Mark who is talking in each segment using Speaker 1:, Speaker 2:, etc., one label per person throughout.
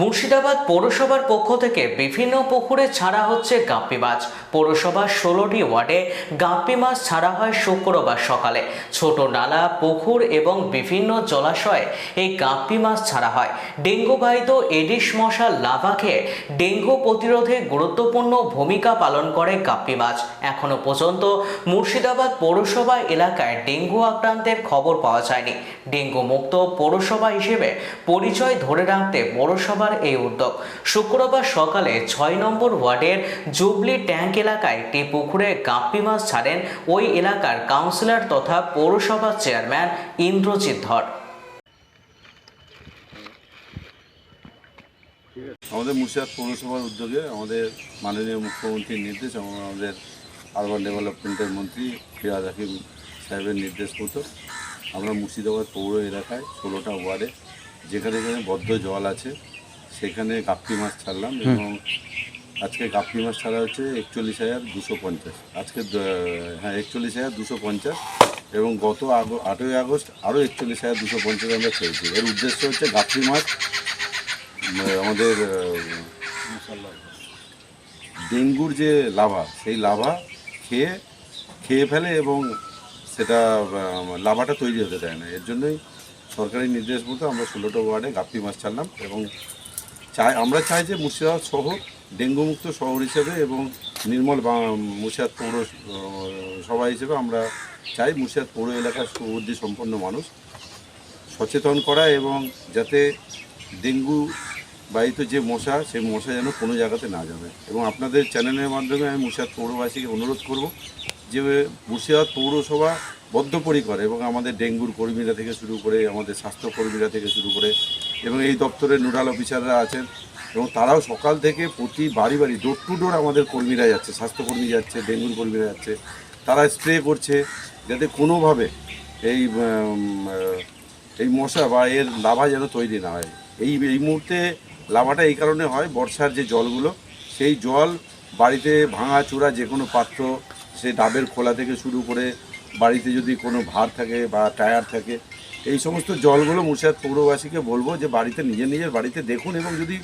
Speaker 1: মুর্শিদাবাদ পৌরসভার পক্ষ থেকে বিভিন্ন পুকুরে ছাড়া হচ্ছে গাপ্পি মাছ। পৌরসভার ষোলোটি ওয়ার্ডে গাপ্পি মাছ ছাড়া হয় শুক্রবার সকালে। ছোট নালা, পুকুর এবং বিভিন্ন জলাশয়ে এই গাপ্পি মাছ ছাড়া হয়। ডেঙ্গু বাহিত এডিস মশা লাভা খেয়ে ডেঙ্গু প্রতিরোধে গুরুত্বপূর্ণ ভূমিকা পালন করে গাপ্পি মাছ। এখনও পর্যন্ত মুর্শিদাবাদ পৌরসভা এলাকায় ডেঙ্গু আক্রান্তের খবর পাওয়া যায়নি। ডেঙ্গু মুক্ত পৌরসভা হিসেবে পরিচয় ধরে রাখতে পৌরসভার এই উদ্যোগ। শুক্রবার সকালে ছয় নম্বর ওয়ার্ডের জুবলি ট্যাঙ্ক এলাকায় একটি পুকুরে গাপ্পি মাছ ছাড়েন ওই এলাকার কাউন্সিলর তথা পৌরসভার চেয়ারম্যান ইন্দ্রজিৎ ধর।
Speaker 2: আমাদের মুর্শিদাবাদ পৌরসভার উদ্যোগে আমাদের মাননীয় মুখ্যমন্ত্রীর নির্দেশ এবং আমাদের আরবান ডেভেলপমেন্টের মন্ত্রী ফিরাজ হাকিম সাহেবের নির্দেশ মতো আমরা মুর্শিদাবাদ পৌর এলাকায় ষোলোটা ওয়ার্ডে যেখানে যেখানে বদ্ধ জল আছে সেখানে গাপ্পি মাছ ছাড়লাম এবং আজকে গাপ্পি মাছ ছাড়া হচ্ছে একচল্লিশ হাজার দুশো পঞ্চাশ। আজকে হ্যাঁ একচল্লিশ হাজার দুশো পঞ্চাশ এবং গত আগ- আটই আগস্ট আরও একচল্লিশ হাজার দুশো পঞ্চাশ আমরা ছেড়েছি এর উদ্দেশ্য হচ্ছে গাপ্পি মাছ আমাদের ডেঙ্গুর যে লাভা সেই লাভা খেয়ে খেয়ে ফেলে এবং সেটা লাভাটা তৈরি হতে দেয় না। এর জন্যই সরকারি নির্দেশ মতো আমরা ষোলোটা ওয়ার্ডে গাপ্পি মাছ ছাড়লাম এবং চাই, আমরা চাই যে মুর্শিদাবাদ শহর ডেঙ্গু মুক্ত শহর হিসেবে এবং নির্মল মুর্শিদাবাদ পৌর সভা হিসেবে আমরা চাই মুর্শিদাবাদ পৌর এলাকার সুবুদ্ধি সম্পন্ন মানুষ সচেতন করা এবং যাতে ডেঙ্গু বাহিত যে মশা, সেই মশা যেন কোনো জায়গাতে না যাবে। এবং আপনাদের চ্যানেলের মাধ্যমে আমি মুর্শিদাবাদ পৌরবাসীকে অনুরোধ করব যে মুর্শিদাবাদ পৌরসভা বদ্ধপরিকর এবং আমাদের ডেঙ্গুর কর্মীরা থেকে শুরু করে আমাদের স্বাস্থ্যকর্মীরা থেকে শুরু করে এবং এই দপ্তরের নোডাল অফিসাররা আছেন এবং তারাও সকাল থেকে প্রতি বাড়ি বাড়ি ডোর টু ডোর আমাদের কর্মীরা যাচ্ছে, স্বাস্থ্যকর্মী যাচ্ছে, ডেঙ্গুর কর্মীরা যাচ্ছে। তারা স্প্রে করছে যাতে কোনোভাবে এই এই মশা বা এর লাভা যেন তৈরি না হয়। এই এই মুহূর্তে লাভাটা এই কারণে হয়, বর্ষার যে জলগুলো, সেই জল বাড়িতে ভাঙা চূড়া যে কোনো পাত্র, সে ডাবের খোলা থেকে শুরু করে বাড়িতে যদি কোনো ভার থাকে বা টায়ার থাকে, এই সমস্ত জলগুলো মুর্শিদাবাদ পৌরবাসীকে বলব যে বাড়িতে নিজের নিজের বাড়িতে দেখুন এবং যদি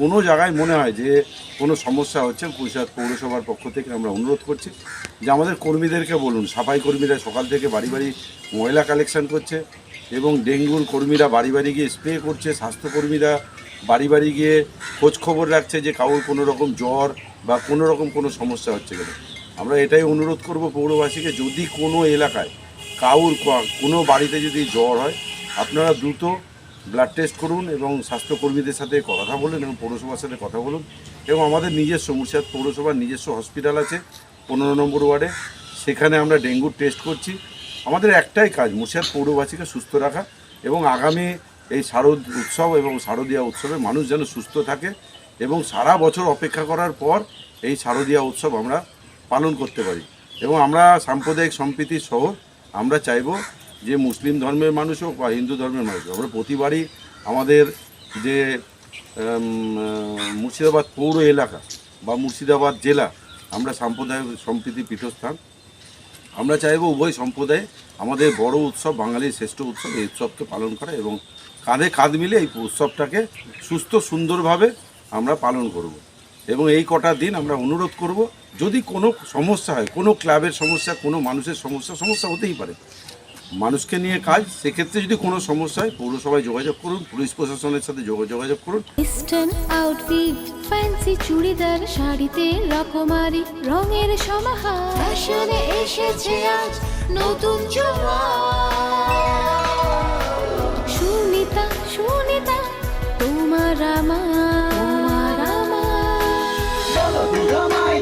Speaker 2: কোনো জায়গায় মনে হয় যে কোনো সমস্যা হচ্ছে, মুর্শিদাবাদ পৌরসভার পক্ষ থেকে আমরা অনুরোধ করছি যে আমাদের কর্মীদেরকে বলুন। সাফাই কর্মীরা সকাল থেকে বাড়ি বাড়ি ময়লা কালেকশন করছে এবং ডেঙ্গুর কর্মীরা বাড়ি বাড়ি গিয়ে স্প্রে করছে, স্বাস্থ্যকর্মীরা বাড়ি বাড়ি গিয়ে খোঁজ খবর রাখছে যে কারোর কোনো রকম জ্বর বা কোনো রকম কোনো সমস্যা হচ্ছে কিনা। আমরা এটাই অনুরোধ করব পৌরবাসীকে, যদি কোনো এলাকায় কাউর কোনো বাড়িতে যদি জ্বর হয়, আপনারা দ্রুত ব্লাড টেস্ট করুন এবং স্বাস্থ্যকর্মীদের সাথে কথা বলুন এবং পৌরসভার সাথে কথা বলুন এবং আমাদের নিজস্ব মুর্শিদাবাদ পৌরসভার নিজস্ব হসপিটাল আছে, পনেরো নম্বর ওয়ার্ডে। সেখানে আমরা ডেঙ্গুর টেস্ট করছি। আমাদের একটাই কাজ, মুর্শিদাবাদ পৌরবাসীকে সুস্থ রাখা এবং আগামী এই শারদ উৎসব এবং শারদীয়া উৎসবে মানুষ যেন সুস্থ থাকে এবং সারা বছর অপেক্ষা করার পর এই শারদীয়া উৎসব আমরা পালন করতে পারি এবং আমরা সাম্প্রদায়িক সম্প্রীতির শহর আমরা চাইব যে মুসলিম ধর্মের মানুষ হোক বা হিন্দু ধর্মের মানুষ হোক, আমরা প্রতিবারই আমাদের যে মুর্শিদাবাদ পৌর এলাকা বা মুর্শিদাবাদ জেলা, আমরা সাম্প্রদায়িক সম্প্রীতি পীঠস্থান, আমরা চাইব উভয় সম্প্রদায়ে আমাদের বড় উৎসব, বাঙালির শ্রেষ্ঠ উৎসব, এই উৎসবকে পালন করা এবং কাঁধে কাঁধ মিলে এই উৎসবটাকে সুস্থ সুন্দরভাবে আমরা পালন করব। এবং এই কটা দিন আমরা অনুরোধ করব, যদি কোনো সমস্যা হয়, কোনো ক্লাবের সমস্যা, কোনো মানুষের সমস্যা সমস্যা হতেই পারে। মানুষকে নিয়ে কাজ, সেক্ষেত্রে যদি কোনো সমস্যা হয়, পৌরসভায় যোগাযোগ করুন, পুলিশ প্রশাসনের সাথে যোগ- যোগাযোগ করুন।
Speaker 3: ওয়েস্টার্ন আউটফিট ফ্যান্সি চুড়িদার, শাড়িতে রকমারি, রঙের সমাহার। ফ্যাশনে এসেছে আজ নতুন সুনিতা